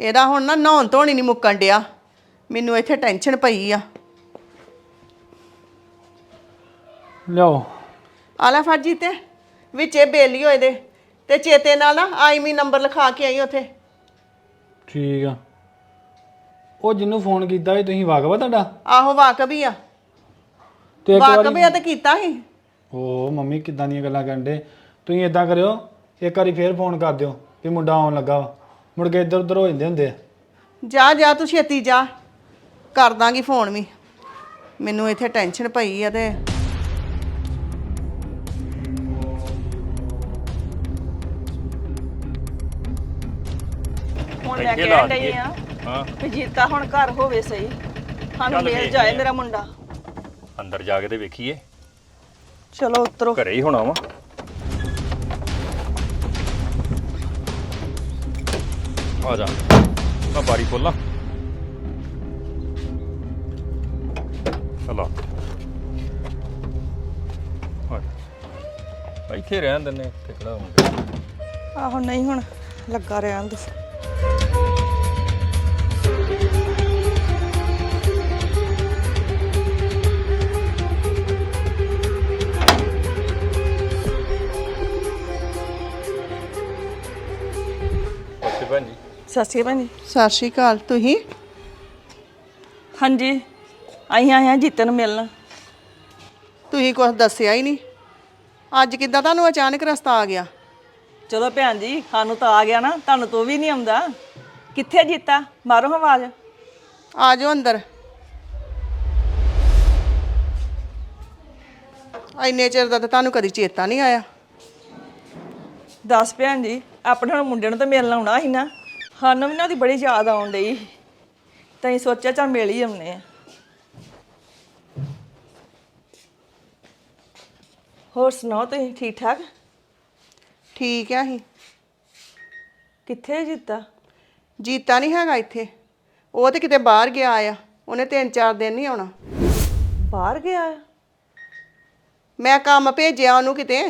ਇਹਦਾ ਹੁਣ ਨਾ ਨਹਾਉਣ ਧੋਣੀ ਨਹੀਂ ਮੁੱਕਣ ਡਿਆ। ਮੈਨੂੰ ਇੱਥੇ ਟੈਨਸ਼ਨ ਪਈ ਆ। ਲਿਆਓ। ਆ ਲੈ ਫੜ ਜੀ ਤੇ ਵਿੱਚ ਇਹ ਬੇਲੀ ਹੋਏ ਦੇ ਤੇ ਚੇਤੇ ਨਾਲ ਨਾ ਆਈਮੀ ਨੰਬਰ ਲਿਖਾ ਕੇ ਆਈ ਉੱਥੇ। ਠੀਕ ਆ। ਉਹ ਜਿਹਨੂੰ ਫੋਨ ਕੀਤਾ ਸੀ ਤੁਸੀਂ ਵਾਕਵਾ ਤੁਹਾਡਾ? ਆਹੋ ਵਾਕਬ ਹੀ ਆ। ਤੇ ਇੱਕ ਵਾਕਬ ਵਾਰੀ ਆ ਤੇ ਕੀਤਾ ਸੀ। ਓ ਮੰਮੀ ਕਿੱਦਾਂ ਦੀਆਂ ਗੱਲਾਂ ਕਰਨ ਦੇ ਤੁਸੀਂ ਇਦਾਂ ਕਰਿਓ ਇੱਕ ਵਾਰੀ ਫੇਰ ਫੋਨ ਕਰ ਦਿਓ ਵੀ ਮੁੰਡਾ ਆਉਣ ਲੱਗਾ ਵਾ। ਮੁੜ ਕੇ ਇੱਧਰ ਉੱਧਰ ਹੋ ਜਾਂਦੇ ਹੁੰਦੇ ਆ। ਜਾ ਜਾ ਤੂੰ ਛੇਤੀ ਜਾ। ਕਰ ਦਾਂਗੀ ਫੋਨ ਵੀ। ਮੈਨੂੰ ਇੱਥੇ ਟੈਨਸ਼ਨ ਪਈ ਆ ਤੇ। ਹੁਣ ਲਾ ਡਈ ਦਈਏ। ਆ। ਹਾਂ। ਵੀ ਜੀਤਾ ਹੁਣ ਘਰ ਹੋਵੇ ਸਹੀ। ਸਾਨੂੰ ਚੱਲ ਮਿਲ ਵੇਖਦੇ ਜਾਏ ਆ। ਮੇਰਾ ਮੁੰਡਾ। ਅੰਦਰ ਜਾ ਕੇ ਤੇ ਵੇਖੀਏ। ਚਲੋ ਉਤਰੋ। ਘਰੇ ਹੀ ਹੋਣਾ ਵਾ। ਆ ਜਾ। ਮੈਂ ਬਾਰੀ ਖੋਲਾਂ। ਚਲੋ ਆ ਇੱਥੇ ਰਹਿਣ ਦਿੰਨੇ ਕਿਹੜਾ ਹੁੰਦਾ ਆਹੋ, ਨਹੀਂ ਹੁਣ, ਲੱਗਾ ਰਹਿਣ ਦੋ ਸਤਿ ਸ਼੍ਰੀ ਅਕਾਲ ਜੀ। ਸਤਿ ਸ਼੍ਰੀ ਅਕਾਲ ਤੁਸੀਂ? ਹਾਂਜੀ ਅਸੀਂ ਆਏ ਹਾਂ ਜੀਤੇ ਨੂੰ ਮਿਲਣ। ਤੁਸੀਂ ਕੁਝ ਦੱਸਿਆ ਹੀ ਨਹੀਂ। ਅੱਜ ਕਿੱਦਾਂ ਤੁਹਾਨੂੰ ਅਚਾਨਕ ਰਸਤਾ ਆ ਗਿਆ? ਚਲੋ ਭੈਣ ਜੀ ਸਾਨੂੰ ਤਾਂ ਆ ਗਿਆ ਨਾ ਤੁਹਾਨੂੰ ਤੋਂ ਵੀ ਨਹੀਂ ਆਉਂਦਾ। ਕਿੱਥੇ ਜੀਤਾ? ਮਾਰੋ ਆਵਾਜ਼। ਆ ਜਾਓ ਅੰਦਰ। ਇੰਨੇ ਚਿਰ ਦਾ ਤਾਂ ਤੁਹਾਨੂੰ ਕਦੀ ਚੇਤਾ ਨਹੀਂ ਆਇਆ। ਦੱਸ ਭੈਣ ਜੀ ਆਪਣੇ ਹੁਣ ਮੁੰਡੇ ਨੂੰ ਤਾਂ ਮਿਲਣ ਆਉਣਾ ਸੀ ਨਾ। ਸਾਨੂੰ ਵੀ ਨਾ ਉਹਦੀ ਬੜੀ ਯਾਦ ਆਉਣ ਡਈ। ਤਾਂ ਅਸੀਂ ਸੋਚਿਆ ਚੱਲ ਮਿਲ ਹੀ ਆਉਨੇ ਆ ਹੋਰ ਸੁਣਾਓ ਤੁਸੀਂ ਠੀਕ ਠਾਕ ਠੀਕ ਆ ਹੀ ਕਿੱਥੇ ਜੀਤਾ? ਜੀਤਾ ਨਹੀਂ ਹੈਗਾ ਇੱਥੇ। ਉਹ ਤੇ ਕਿਤੇ ਬਾਹਰ ਗਿਆ ਆ। ਉਹਨੇ ਤਿੰਨ ਚਾਰ ਦਿਨ ਨਹੀਂ ਆਉਣਾ। ਬਾਹਰ ਗਿਆ? ਆ? ਮੈਂ ਕੰਮ ਭੇਜਿਆ ਉਹਨੂੰ ਕਿਤੇ।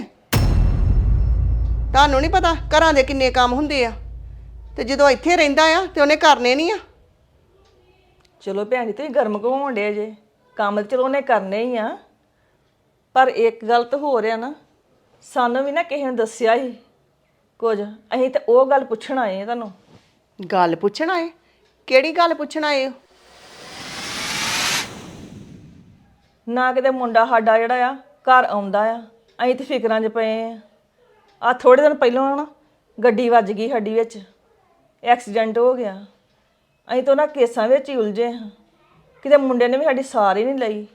ਤੁਹਾਨੂੰ ਨਹੀਂ ਪਤਾ ਘਰਾਂ ਦੇ ਕਿੰਨੇ ਕੰਮ ਹੁੰਦੇ ਆ। ਤੇ ਜਦੋਂ ਇੱਥੇ ਰਹਿੰਦਾ ਆ ਤੇ ਉਹਨੇ ਕਰਨੇ ਨਹੀਂ ਆ। ਚਲੋ ਭੈਣ ਜੀ ਤੁਸੀਂ ਗਰਮ ਘਵਾਉਣ ਡੇ ਜੇ? ਕੰਮ ਤਾਂ ਚਲੋ ਉਹਨੇ ਕਰਨੇ ਹੀ ਆ। ਪਰ ਇੱਕ ਗੱਲ ਤਾਂ ਹੋ ਰਿਹਾ ਨਾ ਸਾਨੂੰ ਵੀ ਨਾ ਕਿਸੇ ਨੇ ਦੱਸਿਆ ਹੀ ਕੁਝ ਅਸੀਂ ਤਾਂ ਉਹ ਗੱਲ ਪੁੱਛਣ ਆਏ ਆ ਤੁਹਾਨੂੰ। ਗੱਲ ਪੁੱਛਣ ਆਏ? ਕਿਹੜੀ ਗੱਲ ਪੁੱਛਣ ਆਏ ਹੋ? ਨਾ ਕਿਤੇ ਮੁੰਡਾ ਸਾਡਾ ਜਿਹੜਾ ਆ ਘਰ ਆਉਂਦਾ ਆ। ਅਸੀਂ ਤੇ ਫਿਕਰਾਂ 'ਚ ਪਏ ਆ। ਆ ਥੋੜੇ ਦਿਨ ਪਹਿਲਾਂ ਨਾ ਗੱਡੀ ਵੱਜ ਗਈ ਸਾਡੀ ਵਿੱਚ। ਐਕਸੀਡੈਂਟ ਹੋ ਗਿਆ। ਅਸੀਂ ਤਾਂ ਉਹਨਾਂ ਕੇਸਾਂ ਵਿੱਚ ਹੀ ਉਲਝੇ ਹਾਂ। ਕਿਤੇ ਮੁੰਡੇ ਨੇ ਵੀ ਸਾਡੀ ਸਾਰ ਹੀ ਨਹੀਂ ਲਈ।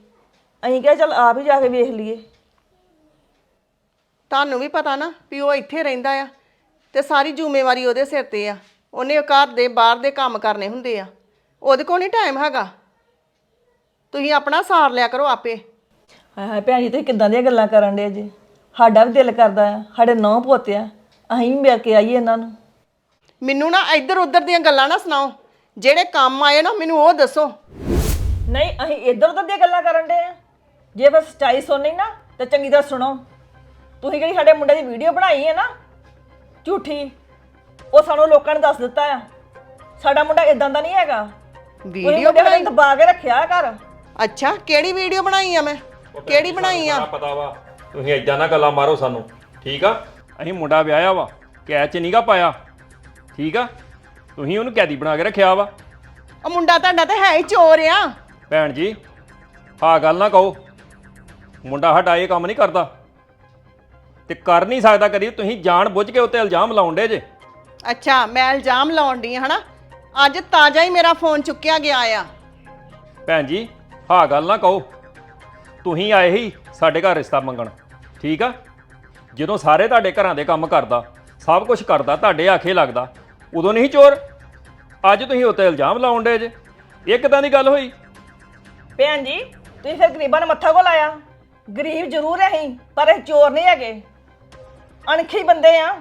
ਅਸੀਂ ਕਿਹਾ ਚੱਲ ਆਪ ਹੀ ਜਾ ਕੇ ਵੇਖ ਲਈਏ। ਤੁਹਾਨੂੰ ਵੀ ਪਤਾ ਨਾ ਵੀ ਉਹ ਇੱਥੇ ਰਹਿੰਦਾ ਆ ਤੇ ਸਾਰੀ ਜ਼ਿੰਮੇਵਾਰੀ ਉਹਦੇ ਸਿਰ ਤੇ ਆ। ਉਹਨੇ ਘਰ ਦੇ ਬਾਹਰ ਦੇ ਕੰਮ ਕਰਨੇ ਹੁੰਦੇ ਆ। ਉਹਦੇ ਕੋਲ ਨਹੀਂ ਟਾਈਮ ਹੈਗਾ। ਤੁਸੀਂ ਆਪਣਾ ਸਾਰ ਲਿਆ ਕਰੋ ਆਪੇ। ਹਾਏ ਹਾਏ ਭੈਣ ਜੀ ਤੁਸੀਂ ਕਿੱਦਾਂ ਦੀਆਂ ਗੱਲਾਂ ਕਰਨ ਦੇ ਜੀ? ਸਾਡਾ ਵੀ ਦਿਲ ਕਰਦਾ ਆ ਸਾਡੇ ਨੌ ਪੋਤੇ ਆ। ਅਸੀਂ ਵੀ ਮਿਲ ਕੇ ਆਈਏ ਇਹਨਾਂ ਨੂੰ। ਮੈਨੂੰ ਨਾ ਇੱਧਰ ਉੱਧਰ ਦੀਆਂ ਗੱਲਾਂ ਨਾ ਸੁਣਾਓ। ਜਿਹੜੇ ਕੰਮ ਆਏ ਨਾ ਮੈਨੂੰ ਉਹ ਦੱਸੋ। ਨਹੀਂ ਅਸੀਂ ਇੱਧਰ ਉੱਧਰ ਦੀਆਂ ਗੱਲਾਂ ਕਰਨ ਦੇ ਆ। ਜੇ ਫਿਰ ਸੱਚਾਈ ਸੁਣਨੀ ਨਾ ਤੇ ਚੰਗੀ ਤਰ੍ਹਾਂ ਸੁਣੋ। ਤੁਸੀਂ ਜਿਹੜੀ ਸਾਡੇ ਮੁੰਡੇ ਦੀ ਵੀਡੀਓ ਬਣਾਈ ਹੈ ਨਾ ਝੂਠੀ ਉਹ ਸਾਨੂੰ ਲੋਕਾਂ ਨੇ ਦੱਸ ਦਿੱਤਾ ਆ। ਸਾਡਾ ਮੁੰਡਾ ਇਦਾਂ ਦਾ ਨਹੀਂ ਹੈਗਾ। ਵੀਡੀਓ ਬਣਾਈ? ਦਬਾ ਕੇ ਰੱਖਿਆ ਘਰ। ਅੱਛਾ ਕਿਹੜੀ ਵੀਡੀਓ ਬਣਾਈ ਆ ਮੈਂ? ਕਿਹੜੀ ਬਣਾਈ ਆ? ਪਤਾ ਵਾ। ਤੁਸੀਂ ਏਦਾਂ ਨਾ ਗੱਲਾਂ ਮਾਰੋ ਸਾਨੂੰ। ਠੀਕ ਆ? ਅਸੀਂ ਮੁੰਡਾ ਵਿਆਹਿਆ ਵਾ ਕੈਚ ਨਹੀਂਗਾ ਪਾਇਆ। ਠੀਕ ਆ? ਤੁਸੀਂ ਉਹਨੂੰ ਕੈਦੀ ਬਣਾ ਕੇ ਰੱਖਿਆ ਵਾ। ਉਹ ਮੁੰਡਾ ਤੁਹਾਡਾ ਤਾਂ ਹੈ ਹੀ ਚੋਰ ਆ। ਭੈਣ ਜੀ ਆਹ ਗੱਲ ਨਾ ਕਹੋ। ਮੁੰਡਾ ਸਾਡਾ ਇਹ ਕੰਮ ਨਹੀਂ ਕਰਦਾ। ਤੇ ਕਰ ਨਹੀਂ ਸਕਦਾ ਕਦੀ ਤੁਸੀਂ ਜਾਣ ਬੁੱਝ ਕੇ ਉੱਤੇ ਇਲਜ਼ਾਮ ਲਾਉਂਦੇ ਜੇ। ਅੱਛਾ ਮੈਂ ਇਲਜ਼ਾਮ ਲਾਉਣ ਦੀ ਹਨਾ? ਅੱਜ ਤਾਜ਼ਾ ਹੀ ਮੇਰਾ ਫੋਨ ਚੁੱਕਿਆ ਗਿਆ ਆ। ਭੈਣ ਜੀ ਆਹ ਗੱਲ ਨਾ ਕਹੋ। ਤੁਸੀਂ ਆਏ ਹੀ ਸਾਡੇ ਘਰ ਰਿਸ਼ਤਾ ਮੰਗਣ ਠੀਕ ਆ? ਜਦੋਂ ਸਾਰੇ ਤੁਹਾਡੇ ਘਰਾਂ ਦੇ ਕੰਮ ਕਰਦਾ ਸਭ ਕੁਝ ਕਰਦਾ ਤੁਹਾਡੇ ਆਖੇ ਲੱਗਦਾ ਉਦੋਂ ਨਹੀਂ ਚੋਰ? ਅੱਜ ਤੁਸੀਂ ਉੱਤੇ ਇਲਜ਼ਾਮ ਲਾਉਂਦੇ ਜੇ। ਇਹ ਕਿਦਾਂ ਦੀ ਗੱਲ ਹੋਈ। ਭੈਣ ਜੀ ਤੁਸੀਂ ਫਿਰ ਗਰੀਬਾਂ ਨੇ ਮੱਥਾ ਕੋ ਲਾਇਆ ਗਰੀਬ ਜ਼ਰੂਰ ਹੈ ਅਸੀਂ ਪਰ ਅਸੀਂ ਚੋਰ ਨਹੀਂ ਹੈਗੇ। ਅਣਖੀ ਬੰਦੇ ਆ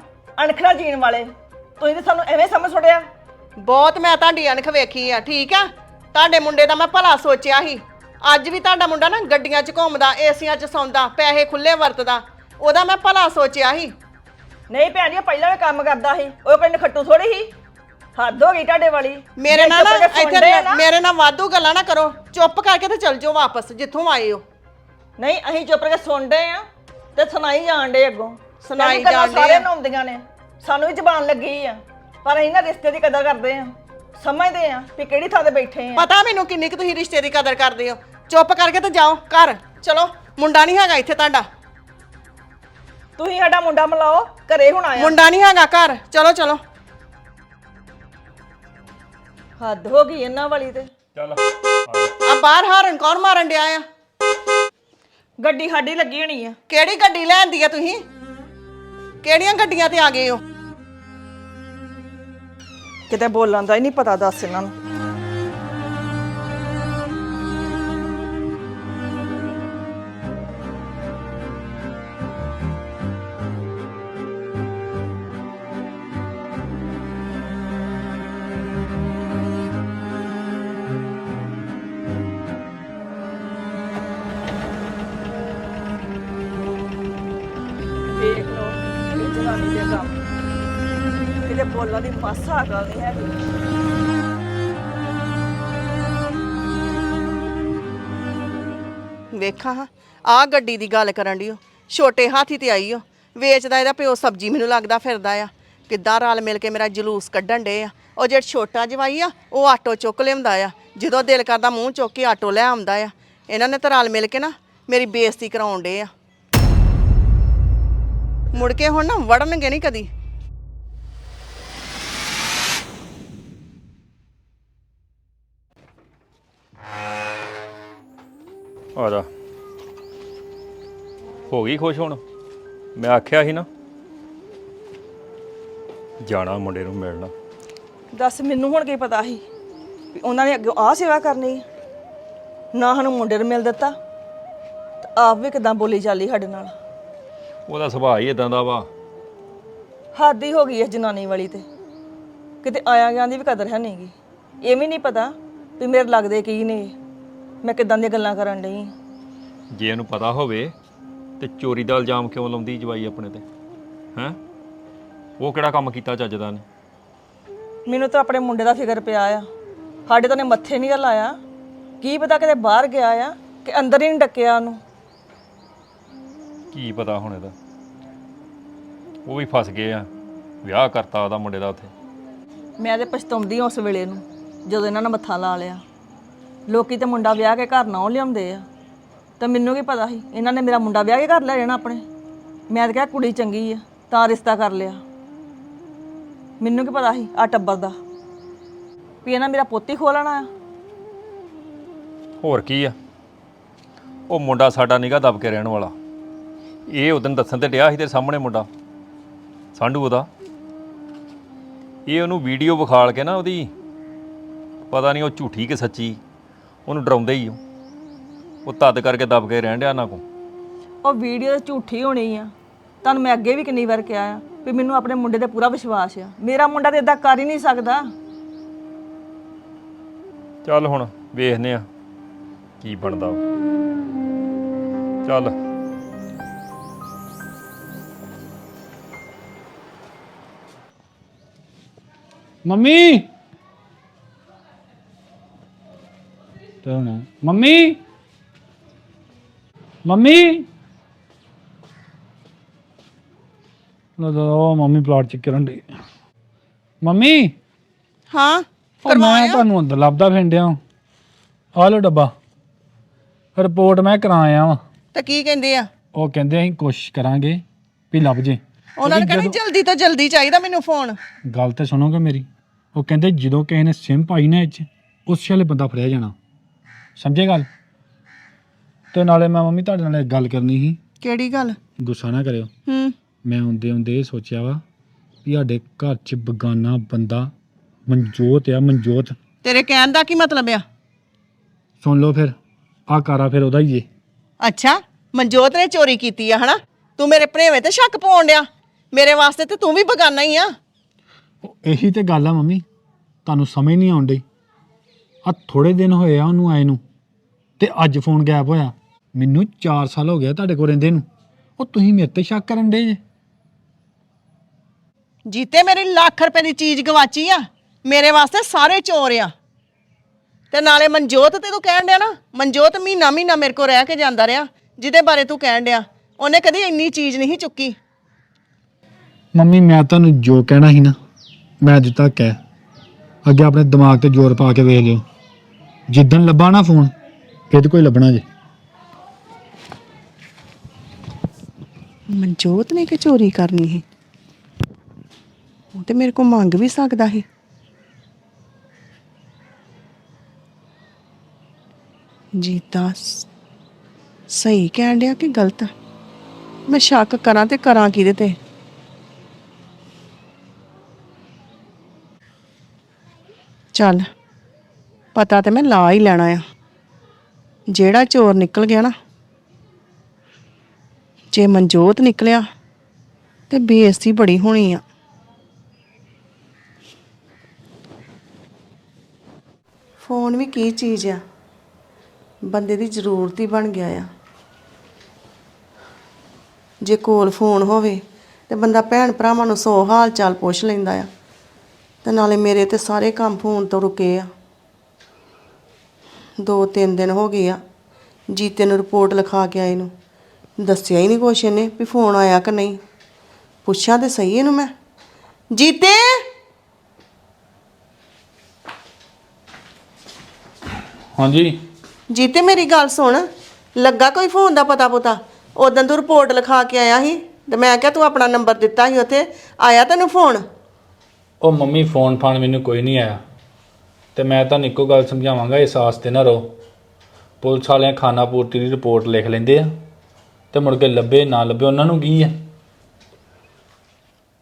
ਅਣਖਣਾ ਜੀਣ ਵਾਲੇ। ਤੁਸੀਂ ਤਾਂ ਸਾਨੂੰ ਐਵੇਂ ਸਮਝ ਛੋੜਿਆ ਬਹੁਤ ਮੈਂ ਤੁਹਾਡੀ ਅਣਖ ਵੇਖੀ ਆ ਠੀਕ ਆ? ਤੁਹਾਡੇ ਮੁੰਡੇ ਦਾ ਮੈਂ ਭਲਾ ਸੋਚਿਆ ਸੀ। ਅੱਜ ਵੀ ਤੁਹਾਡਾ ਮੁੰਡਾ ਨਾ ਗੱਡੀਆਂ 'ਚ ਘੁੰਮਦਾ ਏਸੀਆਂ 'ਚ ਸੌਂਦਾ ਪੈਸੇ ਖੁੱਲੇ ਵਰਤਦਾ। ਉਹਦਾ ਮੈਂ ਭਲਾ ਸੋਚਿਆ ਸੀ। ਨਹੀਂ ਭੈਣ ਜੀ ਉਹ ਪਹਿਲਾਂ ਵੀ ਕੰਮ ਕਰਦਾ ਸੀ ਉਹ ਕੋਈ ਨਖੱਟੂ ਥੋੜੀ ਸੀ। ਹੱਦ ਹੋ ਗਈ ਤੁਹਾਡੇ ਵਾਲੀ। ਮੇਰੇ ਨਾਲ ਨਾ ਕੇ ਇੱਥੇ ਮੇਰੇ ਨਾਲ ਵਾਧੂ ਗੱਲਾਂ ਨਾ ਕਰੋ। ਚੁੱਪ ਕਰਕੇ ਤੇ ਚਲ ਜਾਓ ਵਾਪਸ ਜਿੱਥੋਂ ਆਏ ਹੋ। ਨਹੀਂ ਅਸੀਂ ਚੁੱਪ ਕਰਕੇ ਸੁਣਦੇ ਆ ਤੇ ਸੁਣਾਈ ਜਾਣ ਡੇ ਅੱਗੋਂ। ਸੁਣਾਈ ਜਾਣ ਡੇ ਸਾਰਿਆਂ ਆ। ਨੂੰ। ਸਾਨੂੰ ਵੀ ਜ਼ਬਾਨ ਲੱਗੀ ਆ। ਪਰ ਅਸੀਂ ਨਾ ਰਿਸ਼ਤੇ ਦੀ ਕਦਰ ਕਰਦੇ ਆ। ਸਮਝਦੇ ਆ ਵੀ ਕਿਹੜੀ ਥਾਂ ਤੇ ਬੈਠੇ ਆ। ਪਤਾ ਮੈਨੂੰ ਕਿੰਨੀ ਕੁ ਤੁਸੀਂ ਰਿਸ਼ਤੇ ਦੀ ਕਦਰ ਕਰਦੇ ਹੋ। ਚੁੱਪ ਕਰਕੇ ਤੇ ਜਾਓ ਘਰ। ਚਲੋ ਮੁੰਡਾ ਨਹੀਂ ਹੈਗਾ ਇੱਥੇ ਤੁਹਾਡਾ। ਤੁਸੀਂ ਸਾਡਾ ਮੁੰਡਾ ਮਿਲਾਓ ਘਰੇ ਹੁਣ ਆਇਆ। ਮੁੰਡਾ ਨਹੀਂ ਹੈਗਾ ਘਰ। ਚਲੋ ਚਲੋ। ਹੱਦ ਹੋ ਗਈ ਇਹਨਾਂ ਵਾਲੀ ਤੇ। ਚੱਲ। ਆ ਬਾਹਰ ਹਾਰਨ ਕੌਣ ਮਾਰਨ ਡਿਆ ਆ? ਗੱਡੀ ਸਾਡੀ ਲੱਗੀ ਹੋਣੀ ਆ। ਕਿਹੜੀ ਗੱਡੀ ਲੈਂਦੀ ਆ ਤੁਸੀਂ? ਕਿਹੜੀਆਂ ਗੱਡੀਆਂ ਤੇ ਆ ਗਏ ਹੋ? ਕਿਤੇ ਬੋਲਣ ਦਾ ਹੀ ਨਹੀਂ ਪਤਾ ਦੱਸ ਇਹਨਾਂ ਨੂੰ। ਬੋਲਣ ਦੀ ਨਹੀਂ ਹੈਗੀ ਵੇਖਾਂ ਹਾਂ ਆ ਗੱਡੀ ਦੀ ਗੱਲ ਕਰਨ ਡਿਓ ਛੋਟੇ ਹਾਥੀ ਤੇ ਆਈ ਓ। ਵੇਚਦਾ ਇਹਦਾ ਪਿਓ ਸਬਜ਼ੀ ਮੈਨੂੰ ਲੱਗਦਾ ਫਿਰਦਾ ਆ। ਕਿੱਦਾਂ ਰਲ ਮਿਲ ਕੇ ਮੇਰਾ ਜਲੂਸ ਕੱਢਣ ਡੇ ਆ। ਉਹ ਜਿਹੜਾ ਛੋਟਾ ਜਵਾਈ ਆ, ਉਹ ਆਟੋ ਚੁੱਕ ਲਿਆਉਂਦਾ ਆ। ਜਦੋਂ ਦਿਲ ਕਰਦਾ ਮੂੰਹ ਚੁੱਕ ਕੇ ਆਟੋ ਲੈ ਆਉਂਦਾ ਆ। ਇਹਨਾਂ ਨੇ ਤਾਂ ਰਲ ਮਿਲ ਕੇ ਨਾ ਮੇਰੀ ਬੇਇੱਜ਼ਤੀ ਕਰਾਉਣ ਡੇ ਆ। ਮੁੜ ਕੇ ਹੁਣ ਨਾ ਵੜਨਗੇ ਨਹੀਂ ਕਦੀ। ਆ ਜਾ। ਹੋ ਗਈ ਖੁਸ਼ ਹੁਣ? ਮੈਂ ਆਖਿਆ ਸੀ ਨਾ ਜਾਣਾ ਮੁੰਡੇ ਨੂੰ ਮਿਲਣਾ। ਦੱਸ ਮੈਨੂੰ ਹੁਣ ਕੀ ਪਤਾ ਸੀ ਵੀ ਉਹਨਾਂ ਨੇ ਅੱਗੇ ਆਹ ਸੇਵਾ ਕਰਨੀ ਹੈ। ਨਾ ਸਾਨੂੰ ਮੁੰਡੇ ਨੂੰ ਮਿਲ ਦਿੱਤਾ ਤੇ ਆਪ ਵੀ ਕਿਦਾਂ ਬੋਲੀ ਚਾਲੀ ਸਾਡੇ ਨਾਲ? ਉਹਦਾ ਸੁਭਾਅ ਹੀ ਇਦਾਂ ਦਾ ਵਾ। ਹੱਦ ਹੀ ਹੋ ਗਈ ਇਸ ਜਨਾਨੀ ਵਾਲੀ ਤੇ। ਕਿਤੇ ਆਇਆ ਗਿਆ ਦੀ ਵੀ ਕਦਰ ਹੈ ਨਹੀਂਗੀ ਇਹ ਵੀ ਨਹੀਂ ਪਤਾ ਵੀ ਮੇਰੇ ਲੱਗਦੇ ਕੀ ਨੇ। ਇਹ। ਮੈਂ ਕਿਦਾਂ ਦੀਆਂ ਗੱਲਾਂ ਕਰਨ ਡਈ ਆਂ। ਜੇ ਇਹਨੂੰ ਪਤਾ ਹੋਵੇ ਤੇ ਚੋਰੀ ਦਾ ਇਲਜ਼ਾਮ ਕਿਉਂ ਲਾਉਂਦੀ ਜਵਾਈ ਆਪਣੇ ਤੇ? ਹੈਂ? ਉਹ ਕਿਹੜਾ ਕੰਮ ਕੀਤਾ ਚੱਜਦਾ ਨੇ? ਮੈਨੂੰ ਤਾਂ ਆਪਣੇ ਮੁੰਡੇ ਦਾ ਫਿਕਰ ਪਿਆ ਆ। ਸਾਡੇ ਤਾਂ ਨੇ ਮੱਥੇ ਨਹੀਂ ਲਾਇਆ ਕੀ ਪਤਾ ਕਿਤੇ ਬਾਹਰ ਗਿਆ ਆ ਕਿ ਅੰਦਰ ਹੀ ਨਹੀਂ ਡੱਕਿਆ ਉਹਨੂੰ। ਕੀ ਪਤਾ ਹੁਣ ਇਹਦਾ? ਉਹ ਵੀ ਫਸ ਗਏ ਆ। ਵਿਆਹ ਕਰਤਾ ਉਹਦਾ ਮੁੰਡੇ ਦਾ ਉੱਥੇ। ਮੈਂ ਤੇ ਪਛਤਾਉਂਦੀ ਹਾਂ ਉਸ ਵੇਲੇ ਨੂੰ ਜਦੋਂ ਇਹਨਾਂ ਨੇ ਮੱਥਾ ਲਾ ਲਿਆ। ਲੋਕੀ ਤੇ ਮੁੰਡਾ ਵਿਆਹ ਕੇ ਘਰ ਨਾ ਉਹ ਲਿਆਉਂਦੇ ਆ। ਤਾਂ ਮੈਨੂੰ ਕੀ ਪਤਾ ਸੀ? ਇਹਨਾਂ ਨੇ ਮੇਰਾ ਮੁੰਡਾ ਵਿਆਹ ਕੇ ਘਰ ਲੈ ਜਾਣਾ ਆਪਣੇ। ਮੈਂ ਤਾਂ ਕਿਹਾ ਕੁੜੀ ਚੰਗੀ ਆ, ਤਾਂ ਰਿਸ਼ਤਾ ਕਰ ਲਿਆ। ਮੈਨੂੰ ਕੀ ਪਤਾ ਸੀ ਆ ਟੱਬਰ ਦਾ? ਵੀ ਇਹਨਾਂ ਮੇਰਾ ਪੁੱਤ ਪੋਤੀ ਖੋਲਣਾ ਆ। ਹੋਰ ਕੀ ਆ? ਉਹ ਮੁੰਡਾ ਸਾਡਾ ਨਿਗਾ ਦੱਬ ਕੇ ਰਹਿਣ ਵਾਲਾ। ਇਹ ਉਦੋਂ ਦੱਸਣ ਤੇ ਡਿਆ ਸੀ ਤੇਰੇ ਸਾਹਮਣੇ ਮੁੰਡਾ। ਸਾਂਢੂ ਉਹਦਾ। ਇਹ ਉਹਨੂੰ ਵੀਡੀਓ ਵਿਖਾਲ ਕੇ ਨਾ ਉਹਦੀ, ਪਤਾ ਨਹੀਂ ਉਹ ਝੂਠੀ ਕਿ ਸੱਚੀ। ਉਹਨੂੰ ਡਰਾਉਂਦੇ ਹੀ ਉਹ ਉਹ ਤਦ ਕਰਕੇ ਦਬ ਕੇ ਰਹਿਣ ਡਿਆ ਨਾ ਕੋ ਉਹ ਵੀਡੀਓ ਝੂਠੀ ਹੋਣੀ ਆ। ਤੁਹਾਨੂੰ ਮੈਂ ਅੱਗੇ ਵੀ ਕਿੰਨੀ ਵਾਰ ਕਿਹਾ ਆ ਵੀ ਮੈਨੂੰ ਆਪਣੇ ਮੁੰਡੇ ਤੇ ਪੂਰਾ ਵਿਸ਼ਵਾਸ ਆ। ਮੇਰਾ ਮੁੰਡਾ ਤੇ ਇਦਾਂ ਕਰ ਹੀ ਨਹੀਂ ਸਕਦਾ। ਚੱਲ ਹੁਣ ਵੇਖਨੇ ਆ ਕੀ ਬਣਦਾ ਉਹ। ਚੱਲ। ਮੰਮੀ! ਤੇ ਹੁਣ। ਮੰਮੀ? ਮੰਮੀ? ਲੋ ਲੋ ਮੰਮੀ ਪਲਾਟ ਚੈੱਕ ਕਰਨ ਦੀ ਮੰਮੀ? ਹਾਂ ਉਹ ਮੈਂ ਤੁਹਾਨੂੰ ਅੰਦਰ ਲੱਭਦਾ ਫਿੰਡਿਆ ਆ ਲੋ ਡੱਬਾ। ਰਿਪੋਰਟ ਮੈਂ ਕਰਾਇਆ ਵਾ। ਤਾਂ ਕੀ ਕਹਿੰਦੇ ਆ? ਉਹ ਕਹਿੰਦੇ ਅਸੀਂ ਕੋਸ਼ਿਸ਼ ਕਰਾਂਗੇ ਵੀ ਲੱਭ ਜੇ। ਉਹਨਾਂ ਨੇ ਕਹਿੰਦੇ ਜਲਦੀ ਤੋਂ ਜਲਦੀ ਚਾਹੀਦਾ ਮੈਨੂੰ ਫੋਨ। ਗੱਲ ਤਾਂ ਸੁਣੋਗੇ ਮੇਰੀ। ਉਹ ਕਹਿੰਦੇ ਜਦੋਂ ਕਿਸੇ ਨੇ ਸਿਮ ਪਾਈ ਨਾ ਇਹ 'ਚ ਉਸ ਵਾਲੇ ਬੰਦਾ ਫੜਿਆ ਜਾਣਾ। ਸਮਝੇ ਗੱਲ? ਤੇ ਨਾਲੇ ਮੈਂ ਮੰਮੀ ਤੁਹਾਡੇ ਨਾਲ ਇੱਕ ਗੱਲ ਕਰਨੀ ਸੀ। ਕਿਹੜੀ ਗੱਲ? ਗੁੱਸਾ ਨਾ ਕਰਿਓ। ਹੂੰ। ਮੈਂ ਹੁੰਦੇ ਹੁੰਦੇ ਇਹ ਸੋਚਿਆ ਵਾ ਵੀ ਸਾਡੇ ਘਰ 'ਚ ਬਗਾਨਾ ਬੰਦਾ ਮਨਜੋਤ ਆ ਮਨਜੋਤ। ਤੇਰੇ ਕਹਿਣ ਦਾ ਕੀ ਮਤਲਬ ਆ? ਸੁਣ ਲਓ ਫਿਰ ਆ ਕਾਰਾ ਫਿਰ ਉਹਦਾ ਹੀ ਏ। ਅੱਛਾ ਮਨਜੋਤ ਨੇ ਚੋਰੀ ਕੀਤੀ ਆ ਹਨਾ? ਤੂੰ ਮੇਰੇ ਭਣੇਵੇਂ ਤੇ ਸ਼ੱਕ ਪਾਉਣ ਡਿਆ। ਮੇਰੇ ਵਾਸਤੇ ਤੇ ਤੂੰ ਵੀ ਬਗਾਨਾ ਹੀ ਆ। ਉਹ ਇਹੀ ਤੇ ਗੱਲ ਆ ਮੰਮੀ ਤੁਹਾਨੂੰ ਸਮਝ ਨਹੀਂ ਆਉਂਦੀ ਆ ਥੋੜੇ ਦਿਨ ਹੋਏ ਆ ਉਹਨੂੰ ਆਏ ਨੂੰ। ਤੇ ਅੱਜ ਫੋਨ ਗਾਇਬ ਹੋਇਆ। ਮੈਨੂੰ 4 ਸਾਲ ਹੋ ਗਿਆ ਤੁਹਾਡੇ ਕੋਲ ਰਹਿੰਦੇ ਨੂੰ। ਉਹ ਤੁਸੀਂ ਮੇਰੇ ਤੇ ਸ਼ੱਕ ਕਰਨ ਦੇ ਜੇ। ਜੀਤੇ ਮੇਰੀ ਲੱਖ ਰੁਪਏ ਦੀ ਚੀਜ਼ ਗਵਾਚੀ ਆ। ਮੇਰੇ ਵਾਸਤੇ ਸਾਰੇ ਚੋਰ ਆ। ਤੇ ਨਾਲੇ ਮਨਜੋਤ ਤੇ ਤੂੰ ਕਹਿਣ ਡਿਆ ਨਾ ਮਨਜੋਤ ਮਹੀਨਾ ਮਹੀਨਾ ਮੇਰੇ ਕੋਲ ਰਹਿ ਕੇ ਜਾਂਦਾ ਰਿਹਾ। ਜਿਹਦੇ ਬਾਰੇ ਤੂੰ ਕਹਿਣ ਡਿਆ ਉਹਨੇ ਕਦੀ ਇੰਨੀ ਚੀਜ਼ ਨਹੀਂ ਚੁੱਕੀ। ਮੰਮੀ ਮੈਂ ਤੁਹਾਨੂੰ ਜੋ ਕਹਿਣਾ ਸੀ ਨਾ ਮੈਂ ਤੱਕ ਕਹਿ। ਅੱਗੇ ਆਪਣੇ ਦਿਮਾਗ ਤੇ ਜ਼ੋਰ ਪਾ ਕੇ ਵੇਖ ਲਿਓ। ਜਿੱਦਣ ਲੱਭਾ ਨਾ ਫੋਨ ਫਿਰ ਕੋਈ ਲੱਭਣਾ ਜੇ। ਮਨਜੋਤ ਨੇ ਕਿ ਚੋਰੀ ਕਰਨੀ ਹੈ ਉਹ ਤੇ ਮੇਰੇ ਕੋਲ ਮੰਗ ਵੀ ਸਕਦਾ ਸੀ। ਜੀਤਾ ਸ- ਸਹੀ ਕਹਿਣ ਡਿਆ ਕਿ ਗਲਤ? ਮੈਂ ਸ਼ੱਕ ਕਰਾਂ ਤੇ ਕਰਾਂ ਕਿਹਦੇ ਤੇ? ਚੱਲ, ਪਤਾ ਤੇ ਮੈਂ ਲਾ ਹੀ ਲੈਣਾ ਆ। ਜਿਹੜਾ ਚੋਰ ਨਿਕਲ ਗਿਆ ਨਾ, ਜੇ ਮਨਜੋਤ ਨਿਕਲਿਆ ਤੇ ਬੇਇੱਜ਼ਤੀ ਬੜੀ ਹੋਣੀ ਆ। ਫੋਨ ਵੀ ਕੀ ਚੀਜ਼ ਆ? ਬੰਦੇ ਦੀ ਜ਼ਰੂਰਤ ਹੀ ਬਣ ਗਿਆ ਆ। ਜੇ ਕੋਲ ਫੋਨ ਹੋਵੇ ਤੇ ਬੰਦਾ ਭੈਣ ਭਰਾਵਾਂ ਨੂੰ ਸੌ ਹਾਲ ਚਾਲ ਪੁੱਛ ਲੈਂਦਾ ਆ, ਤੇ ਨਾਲੇ ਮੇਰੇ ਤੇ ਸਾਰੇ ਕੰਮ ਫੋਨ ਤੋਂ ਰੁਕੇ ਆ। ਦੋ ਤਿੰਨ ਦਿਨ ਹੋ ਗਏ ਆ। ਜੀਤੇ ਨੂੰ ਰਿਪੋਰਟ ਲਿਖਾ ਕੇ ਆਏ ਨੂੰ। ਦੱਸਿਆ ਹੀ ਨਹੀਂ ਕੁਛ ਇਹਨੇ ਵੀ ਫੋਨ ਆਇਆ ਕਿ ਨਹੀਂ। ਪੁੱਛਾਂ ਤੇ ਸਹੀ ਇਹਨੂੰ ਮੈਂ। ਜੀਤੇ! ਹਾਂਜੀ। ਜੀਤੇ ਮੇਰੀ ਗੱਲ ਸੁਣ। ਲੱਗਾ ਕੋਈ ਫੋਨ ਦਾ ਪਤਾ ਪੁਤਾ ਉਦੋਂ ਤੂੰ ਰਿਪੋਰਟ ਲਿਖਾ ਕੇ ਆਇਆ ਸੀ ਤੇ ਮੈਂ ਕਿਹਾ ਤੂੰ ਆਪਣਾ ਨੰਬਰ ਦਿੱਤਾ ਸੀ ਉੱਥੇ। ਆਇਆ ਤੈਨੂੰ ਫੋਨ ਉਹ ਮੰਮੀ ਫੋਨ ਫਾਨ ਮੈਨੂੰ ਕੋਈ ਨਹੀਂ ਆਇਆ। ਤੇ ਮੈਂ ਤੁਹਾਨੂੰ ਇੱਕੋ ਗੱਲ ਸਮਝਾਵਾਂਗਾ ਇਸ ਆਸ ਤੇ ਨਾ ਰਹੋ। ਪੁਲਿਸ ਵਾਲਿਆਂ ਖਾਨਾ ਪੂਰਤੀ ਦੀ ਰਿਪੋਰਟ ਲਿਖ ਲੈਂਦੇ ਆ ਤੇ ਮੁੜ ਕੇ ਲੱਭੇ ਨਾ ਲੱਭੇ ਉਹਨਾਂ ਨੂੰ ਕੀ ਆ?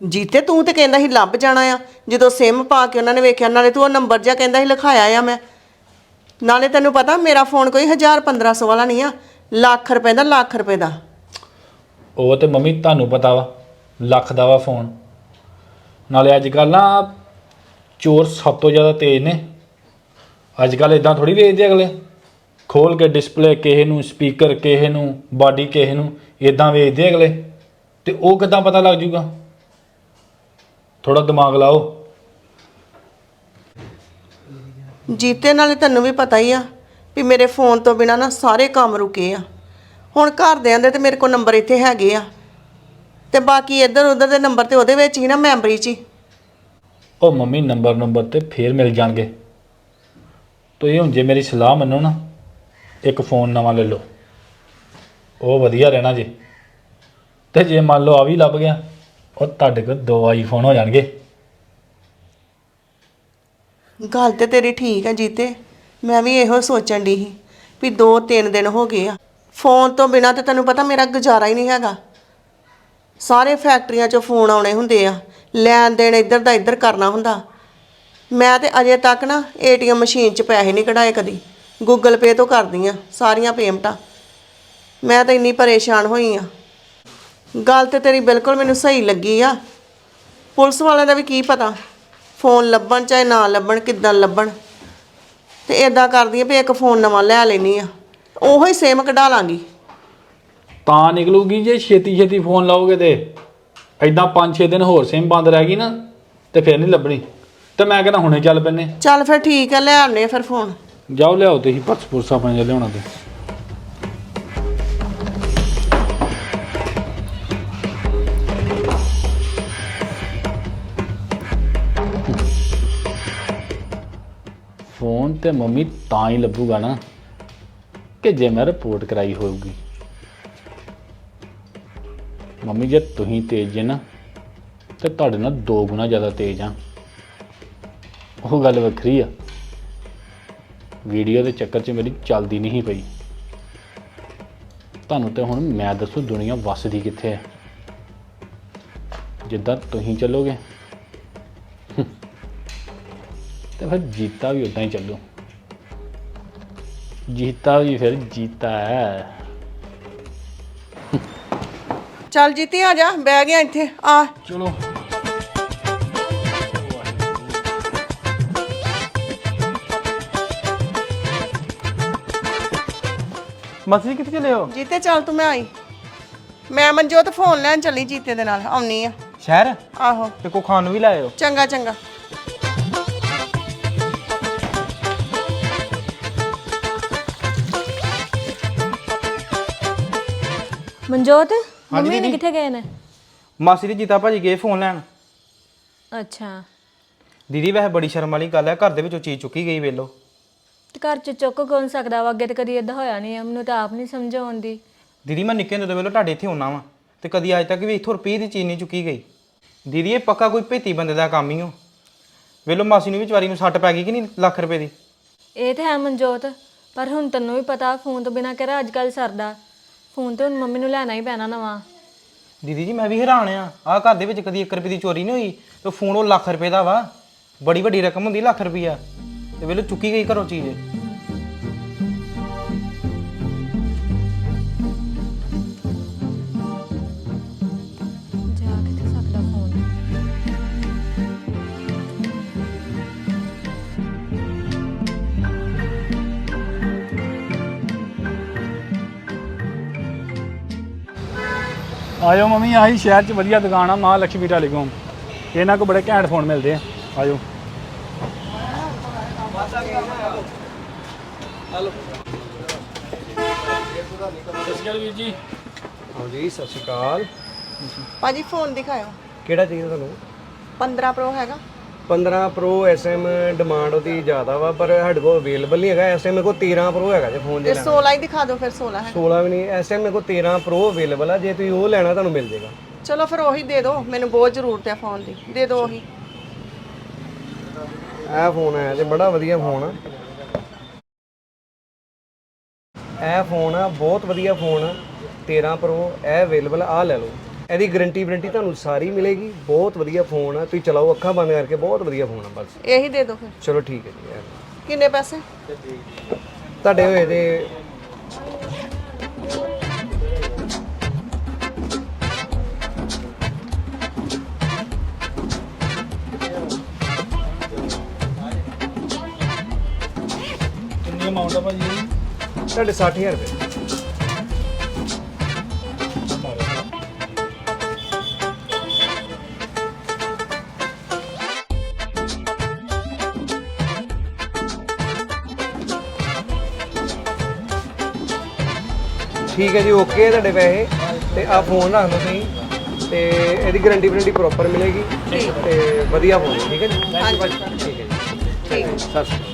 ਜੀਤੇ ਤੂੰ ਤੇ ਕਹਿੰਦਾ ਸੀ ਲੱਭ ਜਾਣਾ ਆ। ਜਦੋਂ ਸਿਮ ਪਾ ਕੇ ਉਹਨਾਂ ਨੇ ਵੇਖਿਆ ਨਾਲੇ ਤੂੰ ਉਹ ਨੰਬਰ ਜਿਹਾ ਕਹਿੰਦਾ ਸੀ ਲਿਖਾਇਆ ਆ ਮੈਂ। ਨਾਲੇ ਤੈਨੂੰ ਪਤਾ ਮੇਰਾ ਫੋਨ ਕੋਈ 1000 1500 ਵਾਲਾ ਨਹੀਂ ਆ ਲੱਖ ਰੁਪਏ ਦਾ ਲੱਖ ਰੁਪਏ ਦਾ। ਉਹ ਤੇ ਮੰਮੀ ਤੁਹਾਨੂੰ ਪਤਾ ਵਾ ਲੱਖ ਦਾ ਵਾ ਫੋਨ। ਨਾਲੇ ਅੱਜ ਕੱਲ ਨਾ ਚੋਰ ਸਭ ਤੋਂ ਜ਼ਿਆਦਾ ਤੇਜ਼ ਨੇ। ਅੱਜ ਕੱਲ ਇਦਾਂ ਥੋੜੀ ਵੇਚਦੇ ਅਗਲੇ। ਖੋਲ ਕੇ ਡਿਸਪਲੇ ਕਿਸੇ ਨੂੰ ਸਪੀਕਰ ਕਿਸੇ ਨੂੰ ਬਾਡੀ ਕਿਸੇ ਨੂੰ ਇਦਾਂ ਵੇਚਦੇ ਅਗਲੇ। ਤੇ ਉਹ ਕਿਦਾਂ ਪਤਾ ਲੱਗ ਜੂਗਾ? ਥੋੜਾ ਦਿਮਾਗ ਲਾਓ। ਜੀਤੇ ਨਾਲੇ ਤੈਨੂੰ ਵੀ ਪਤਾ ਹੀ ਆ ਵੀ ਮੇਰੇ ਫੋਨ ਤੋਂ ਬਿਨਾ ਨਾ ਸਾਰੇ ਕੰਮ ਰੁਕੇ ਆ। ਹੁਣ ਘਰਦਿਆਂ ਦੇ ਤੇ ਮੇਰੇ ਕੋਲ ਨੰਬਰ ਇੱਥੇ ਹੈਗੇ ਆ। ਤੇ ਬਾਕੀ ਇੱਧਰ ਉੱਧਰ ਦੇ ਨੰਬਰ ਤੇ ਉਹਦੇ ਵਿੱਚ ਹੀ ਨਾ ਮੈਮਰੀ 'ਚ ਹੀ। ਉਹ ਮੰਮੀ ਨੰਬਰ ਨੰਬਰ ਤੇ ਫੇਰ ਮਿਲ ਜਾਣਗੇ। ਤੁਸੀਂ ਹੁਣ ਜੇ ਮੇਰੀ ਸਲਾਹ ਮੰਨੋ ਨਾ, ਇੱਕ ਫੋਨ ਨਵਾਂ ਲੈ ਲਓ। ਉਹ ਵਧੀਆ ਰਹਿਣਾ ਜੀ। ਤੇ ਜੇ ਮੰਨ ਲਓ ਆ ਵੀ ਲੱਭ ਗਿਆ, ਉਹ ਤੁਹਾਡੇ ਕੋਲ ਦੋ ਆਈਫੋਨ ਹੋ ਜਾਣਗੇ। ਗੱਲ ਤੇ ਤੇਰੀ ਠੀਕ ਹੈ ਜੀਤੇ, ਮੈਂ ਵੀ ਇਹੋ ਸੋਚਣ ਦੀ ਸੀ ਵੀ 2-3 ਦਿਨ ਹੋ ਗਏ ਆ। ਫੋਨ ਤੋਂ ਬਿਨਾ ਤੇ ਤੈਨੂੰ ਪਤਾ ਮੇਰਾ ਗੁਜ਼ਾਰਾ ਹੀ ਨਹੀਂ ਹੈਗਾ। ਸਾਰੇ ਫੈਕਟਰੀਆਂ 'ਚੋਂ ਫੋਨ ਆਉਣੇ ਹੁੰਦੇ ਆ, ਲੈਣ ਦੇਣ ਇੱਧਰ ਦਾ ਇੱਧਰ ਕਰਨਾ ਹੁੰਦਾ। ਮੈਂ ਤੇ ਅਜੇ ਤੱਕ ਨਾ ਏਟੀਐਮ ਮਸ਼ੀਨ 'ਚ ਪੈਸੇ ਨਹੀਂ ਕਢਾਏ ਕਦੀ। ਗੂਗਲ ਪੇ ਤੋਂ ਕਰਦੀ ਆ ਸਾਰੀਆਂ ਪੇਮੈਂਟਾਂ। ਮੈਂ ਤਾਂ ਇੰਨੀ ਪਰੇਸ਼ਾਨ ਹੋਈ ਆ। ਗੱਲ ਤੇ ਤੇਰੀ ਬਿਲਕੁਲ ਮੈਨੂੰ ਸਹੀ ਲੱਗੀ ਆ। ਪੁਲਿਸ ਵਾਲਿਆਂ ਦਾ ਵੀ ਕੀ ਪਤਾ? ਫੋਨ ਲੱਭਣ ਚਾਹੇ ਨਾ ਲੱਭਣ, ਕਿੱਦਾਂ ਲੱਭਣ। ਤੇ ਇਦਾਂ ਕਰਦੀ ਆ ਵੀ ਇੱਕ ਫੋਨ ਨਵਾਂ ਲੈ ਲੈਣੀ ਆ। ਉਹੋ ਹੀ ਸੇਮ ਕਢਾ ਲਾਂਗੀ। ਤਾਂ ਨਿਕਲੂਗੀ ਜੇ ਛੇਤੀ ਛੇਤੀ ਫੋਨ ਲਾਓਗੇ ਤੇ। ਐਦਾਂ 5-6 ਦਿਨ ਹੋਰ ਸਿਮ ਬੰਦ ਰਹਿ ਗਈ ਨਾ, ਤੇ ਫਿਰ ਨਹੀਂ ਲੱਭਣੀ। ਤੇ ਮੈਂ ਕਹਿੰਦਾ ਹੁਣੇ ਚੱਲ ਪੈਨੇ ਚੱਲ ਫਿਰ ਠੀਕ ਆ ਲੈ ਆਉਨੇ ਫਿਰ ਫੋਨ। ਜਾਓ ਲਿਆਓ ਤੁਸੀਂ ਪਰਸ ਪੁਰਸ ਆਪਣੇ ਜੇ ਲਿਆਉਣਾ ਤੇ। ਫੋਨ ਤੇ ਮੰਮੀ ਤਾਂ ਹੀ ਲੱਭੂਗਾ ਨਾ ਕਿ ਜੇ ਮੈਂ ਰਿਪੋਰਟ ਕਰਾਈ ਹੋਊਗੀ। ਮੰਮੀ ਜੇ ਤੁਸੀਂ ਤੇਜ਼ ਜੇ ਨਾ ਤੇ ਤੁਹਾਡੇ ਨਾਲ ਦੋ ਗੁਣਾ ਜ਼ਿਆਦਾ ਤੇਜ਼ ਆ। ਉਹ ਗੱਲ ਵੱਖਰੀ ਆ। ਵੀਡੀਓ ਦੇ ਚੱਕਰ 'ਚ ਮੇਰੀ ਚੱਲਦੀ ਨਹੀਂ ਪਈ। ਤੁਹਾਨੂੰ ਤੇ ਹੁਣ ਮੈਂ ਦੱਸੂ ਦੁਨੀਆ ਵੱਸਦੀ ਕਿੱਥੇ ਹੈ ਜਿੱਦਾਂ ਤੁਸੀਂ ਚੱਲੋਗੇ। ਤੇ ਫਿਰ ਜੀਤਾ ਵੀ ਉਦਾਂ ਹੀ ਚੱਲੂ। ਜੀਤਾ ਵੀ ਫਿਰ ਜੀਤਾ ਹੈ। ਚੱਲ ਜੀਤੀ ਆ ਜਾ ਬਹਿ ਗਿਆ ਇੱਥੇ। ਆ। ਚਲੋ। ਮਾਸੀ ਜੀ ਕਿੱਥੇ ਚਲੇ ਹੋ? ਜੀਤੇ ਚੱਲ ਤੂੰ ਮੈਂ ਆਈ। ਮੈਂ ਮਨਜੋਤ ਫੋਨ ਲੈਣ ਚੱਲੀ ਜੀਤੇ ਦੇ ਨਾਲ ਆਉਣੀ ਆ। ਸ਼ਹਿਰ? ਆਹੋ। ਤੇ ਕੋ ਖਾਣ ਨੂੰ ਵੀ ਲਾਇਓ? ਚੰਗਾ ਚੰਗਾ। ਮਨਜੋਤ ਮੰਮੀ ਨੇ ਕਿੱਥੇ ਗਏ ਨੇ? ਮਾਸੀ ਦੀ ਜੀਤਾ ਭਾਜੀ ਗਏ ਫੋਨ ਲੈਣ। ਅੱਛਾ। ਦੀਦੀ ਵੈਸੇ ਬੜੀ ਸ਼ਰਮ ਵਾਲੀ ਗੱਲ ਹੈ ਘਰ ਦੇ ਵਿੱਚੋਂ ਚੀਜ਼ ਚੁੱਕੀ ਗਈ ਵੇਲੋ। ਤੇ ਘਰ ਚ ਚੁੱਕ ਕੌਣ ਸਕਦਾ ਵਾ? ਅੱਗੇ ਤੇ ਕਦੀ ਇਦਾਂ ਹੋਇਆ ਨਹੀਂ ਆ। ਮੈਨੂੰ ਤਾਂ ਆਪ ਨਹੀਂ ਸਮਝ ਆਉਂਦੀ। ਦੀਦੀ ਮੈਂ ਨਿੱਕੇ ਹੁੰਦੇ ਤੋਂ ਵੇਲੋ ਤੁਹਾਡੇ ਇੱਥੇ ਆਉਣਾ ਵਾਂ ਤੇ ਕਦੀ ਅੱਜ ਤੱਕ ਵੀ ਇੱਥੋਂ ਰੁਪਏ ਦੀ ਚੀਜ਼ ਨਹੀਂ ਚੁੱਕੀ ਗਈ। ਦੀਦੀ ਇਹ ਪੱਕਾ ਕੋਈ ਭੇਤੀ ਬੰਦੇ ਦਾ ਕੰਮ ਹੀ ਹੋ ਵੇਲੋ ਮਾਸੀ ਨੂੰ ਵਿਚਾਰੀ ਨੂੰ ਸੱਟ ਪੈ ਗਈ ਕਿ ਨਹੀਂ ਲੱਖ ਰੁਪਏ ਦੀ? ਇਹ ਤੇ ਹੈ ਮਨਜੋਤ ਪਰ ਹੁਣ ਤੈਨੂੰ ਵੀ ਪਤਾ ਫੋਨ ਤੋਂ ਬਿਨਾ ਕਿਹੜਾ ਅੱਜ ਕੱਲ ਸਰਦਾ। ਫੋਨ ਤੇ ਹੁਣ ਮੰਮੀ ਨੂੰ ਲੈਣਾ ਹੀ ਪੈਣਾ ਨਵਾਂ। ਦੀਦੀ ਜੀ ਮੈਂ ਵੀ ਹੈਰਾਨ ਆ। ਆਹ ਘਰ ਦੇ ਵਿੱਚ ਕਦੀ 1 ਰੁਪਏ ਦੀ ਚੋਰੀ ਨਹੀਂ ਹੋਈ ਤੇ ਫੋਨ ਉਹ ਲੱਖ ਰੁਪਏ ਦਾ ਵਾ। ਬੜੀ ਵੱਡੀ ਰਕਮ ਹੁੰਦੀ ਲੱਖ ਰੁਪਈਆ। ਤੇ ਵੇਲੋ ਚੁੱਕੀ ਗਈ ਘਰੋਂ ਚੀਜ਼। ਜਾ ਕਿੱਥੇ ਸਕਦਾ ਫੋਨ। ਆਜੋ ਮੰਮੀ ਆਹੀ ਸ਼ਹਿਰ 'ਚ ਵਧੀਆ ਦੁਕਾਨ ਆ ਮਾਂ ਲక్ష్ਮੀ ਟੈਲੀਕਾਮ। ਇਹਨਾਂ ਕੋ ਬੜੇ ਘੈਂਟ ਫੋਨ ਮਿਲਦੇ ਆ। ਆਜੋ ਵੀਰ ਜੀ। ਹਾਂਜੀ ਸਤਿ ਸ਼੍ਰੀ ਅਕਾਲ। ਭਾਜੀ ਫੋਨ ਦਿਖਾਓ ਕਿਹੜਾ ਚਾਹੀਦਾ ਤੁਹਾਨੂੰ? 15 ਪ੍ਰੋ ਹੈਗਾ। 15 Pro SM ਡਿਮਾਂਡ ਉਹਦੀ ਜ਼ਿਆਦਾ ਵਾ ਪਰ ਸਾਡੇ ਕੋਲ ਅਵੇਲੇਬਲ ਨਹੀਂ ਹੈਗਾ। ਮੇਰੇ ਕੋਲ 13 Pro ਹੈਗਾ ਜੇ ਫੋਨ ਤੇ ਜੇ 16 ਹੀ ਦਿਖਾ ਦਿਓ ਫਿਰ 16 ਹੈ। 16 ਵੀ ਨਹੀਂ ਇਸ ਟਾਈਮ ਮੇਰੇ ਕੋਲ 13 Pro ਅਵੇਲੇਬਲ ਆ। ਜੇ ਤੁਸੀਂ ਉਹ ਲੈਣਾ ਤੁਹਾਨੂੰ ਮਿਲ ਜਾਏਗਾ ਚਲੋ ਫਿਰ ਉਹੀ ਦੇ ਦਿਓ। ਮੈਨੂੰ ਬਹੁਤ ਜ਼ਰੂਰਤ ਹੈ ਫੋਨ ਦੀ। ਦੇ ਦਿਓ ਉਹੀ। ਇਹ ਫੋਨ ਹੈ ਤੇ ਬੜਾ ਵਧੀਆ ਫੋਨ ਆ। ਇਹ ਫੋਨ ਆ ਬਹੁਤ ਵਧੀਆ ਫੋਨ ਆ। 13 Pro ਇਹ ਅਵੇਲੇਬਲ ਆ ਲੈ ਲਓ। ਇਹਦੀ ਗਾਰੰਟੀ ਵਾਰੰਟੀ ਤੁਹਾਨੂੰ ਸਾਰੀ ਮਿਲੇਗੀ। ਬਹੁਤ ਵਧੀਆ ਫੋਨ ਆ। ਤੁਸੀਂ ਚਲਾਓ ਅੱਖਾਂ ਬੰਦ ਕਰਕੇ ਬਹੁਤ ਵਧੀਆ ਫੋਨ ਆ ਬਸ। ਇਹੀ ਦੇ ਦਿਓ ਫਿਰ। ਚਲੋ ਠੀਕ ਹੈ ਜੀ ਇਹ। ਕਿੰਨੇ ਪੈਸੇ? ਤੁਹਾਡੇ ਹੋਏ ਤੇ ਭਾਜੀ? ਤੁਹਾਡੇ 60000 ਰੁਪਏ। ਠੀਕ ਹੈ ਜੀ ਓਕੇ ਤੁਹਾਡੇ ਪੈਸੇ। ਤੇ ਆ ਫੋਨ ਰੱਖ ਲਓ ਤੁਸੀਂ। ਤੇ ਇਹਦੀ ਗਾਰੰਟੀ ਵਾਰੰਟੀ ਪ੍ਰੋਪਰ ਮਿਲੇਗੀ। ਤੇ ਵਧੀਆ ਫੋਨ ਠੀਕ ਹੈ ਜੀ? ਹਾਂਜੀ। ਠੀਕ ਹੈ ਜੀ। ਠੀਕ। ਸਤਿ ਸ਼੍ਰੀ ਅਕਾਲ।